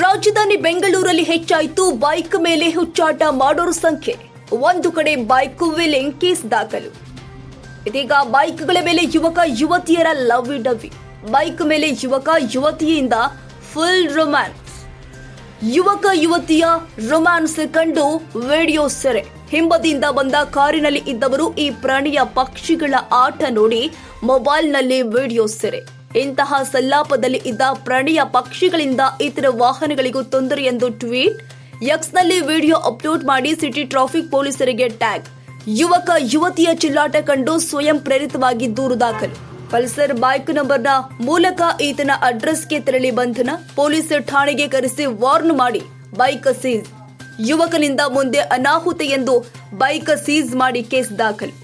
ರಾಜಧಾನಿ ಬೆಂಗಳೂರಲ್ಲಿ ಹೆಚ್ಚಾಯಿತು ಬೈಕ್ ಮೇಲೆ ಹುಚ್ಚಾಟ ಮಾಡೋರ ಸಂಖ್ಯೆ. ಒಂದು ಕಡೆ ಬೈಕ್ ವಿಲಿಂಗ್ ಕೇಸ್ ದಾಖಲು. ಇದೀಗ ಬೈಕ್ಗಳ ಮೇಲೆ ಯುವಕ, ಯುವತಿಯರ ಲವ್ ಡವಿ ಬೈಕ್ ಮೇಲೆ ಯುವಕ, ಯುವತಿಯಿಂದ ಫುಲ್ ರೊಮ್ಯಾನ್ಸ್. ಯುವಕ, ಯುವತಿಯ ರೊಮ್ಯಾನ್ಸ್ ಕಂಡು ವಿಡಿಯೋ ಸೆರೆ. ಹಿಂಬದಿಯಿಂದ ಬಂದ ಕಾರಿನಲ್ಲಿ ಇದ್ದವರು ಈ ಪ್ರಾಣಿಯ ಪಕ್ಷಿಗಳ ಆಟ ನೋಡಿ ಮೊಬೈಲ್ನಲ್ಲಿ ವಿಡಿಯೋ ಸೆರೆ. ಇಂತಹ ಸಲ್ಲಾಪದಲ್ಲಿ ಇದ್ದ ಪ್ರಾಣಿಯ ಪಕ್ಷಿಗಳಿಂದ ಇತರ ವಾಹನಗಳಿಗೂ ತೊಂದರೆ ಎಂದು ಟ್ವೀಟ್. ಎಕ್ಸ್ನಲ್ಲಿ ವಿಡಿಯೋ ಅಪ್ಲೋಡ್ ಮಾಡಿ ಸಿಟಿ ಟ್ರಾಫಿಕ್ ಪೊಲೀಸರಿಗೆ ಟ್ಯಾಗ್. ಯುವಕ, ಯುವತಿಯ ಚಿಲ್ಲಾಟ ಕಂಡು ಸ್ವಯಂ ಪ್ರೇರಿತವಾಗಿ ದೂರು ದಾಖಲು. ಪಲ್ಸರ್ ಬೈಕ್ ನಂಬರ್ನ ಮೂಲಕ ಈತನ ಅಡ್ರೆಸ್ಗೆ ತೆರಳಿ ಬಂಧನ ಪೊಲೀಸ್ ಠಾಣೆಗೆ ಕರೆಸಿ ವಾರ್ನ್ ಮಾಡಿ ಬೈಕ್ ಸೀಸ್ ಯುವಕನಿಂದ ಮುಂದೆ ಅನಾಹುತ ಎಂದು ಬೈಕ್ ಸೀಸ್ ಮಾಡಿ ಕೇಸ್ ದಾಖಲು.